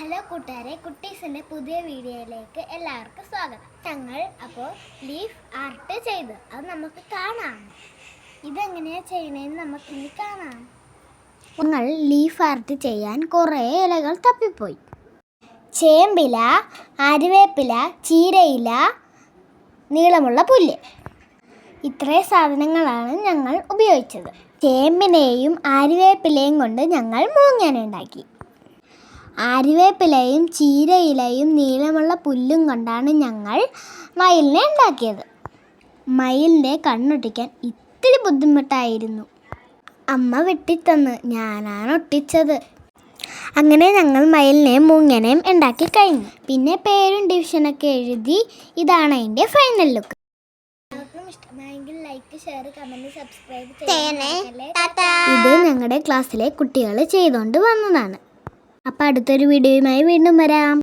Hello കൂട്ടുകാരെ കുട്ടീസിന്റെ പുതിയ വീഡിയോയിലേക്ക് എല്ലാവർക്കും സ്വാഗതം. തങ്ങൾ അപ്പോൾ ലീഫ് ആർട്ട് ചെയ്തു അത് നമുക്ക് കാണാം. ഇതെങ്ങനെയാണ് ചെയ്യണതെന്ന് നമുക്ക് ഇനി കാണാം. ഞങ്ങൾ ലീഫ് ആർട്ട് ചെയ്യാൻ കുറേ ഇലകൾ തപ്പിപ്പോയി. ചേമ്പില അരുവേപ്പില ചീരയില നീളമുള്ള പുല്ല്. ഇത്രയും സാധനങ്ങളാണ് ഞങ്ങൾ ഉപയോഗിച്ചത്. ചേമ്പിനെയും ആരുവേപ്പിലയും കൊണ്ട് ഞങ്ങൾ മൂങ്ങാന ഉണ്ടാക്കി. ആര്യവേപ്പിലയും ചീരയിലയും നീളമുള്ള പുല്ലും കൊണ്ടാണ് ഞങ്ങൾ മയിലിനെ ഉണ്ടാക്കിയത്. മയിലിന്റെ കണ്ണൊട്ടിക്കാൻ ഇത്തിരി ബുദ്ധിമുട്ടായിരുന്നു. അമ്മ വെട്ടിത്തന്ന് ഞാനാണ് ഒട്ടിച്ചത്. അങ്ങനെ ഞങ്ങൾ മയിലിനെയും മൂങ്ങനെയും ഉണ്ടാക്കി കഴിഞ്ഞു. പിന്നെ പേരും ഡിവിഷനൊക്കെ എഴുതി ഇതാണ് അതിന്റെ ഫൈനൽ ലുക്ക് ഇഷ്ടമായെങ്കിൽ ലൈക്ക് ഷെയർ കമന്റ് സബ്സ്ക്രൈബ് ഇത് ഞങ്ങളുടെ ക്ലാസ്സിലെ കുട്ടികൾ ചെയ്തുകൊണ്ട് വന്നതാണ്. അപ്പോൾ അടുത്തൊരു വീഡിയോയുമായി വീണ്ടും വരാം.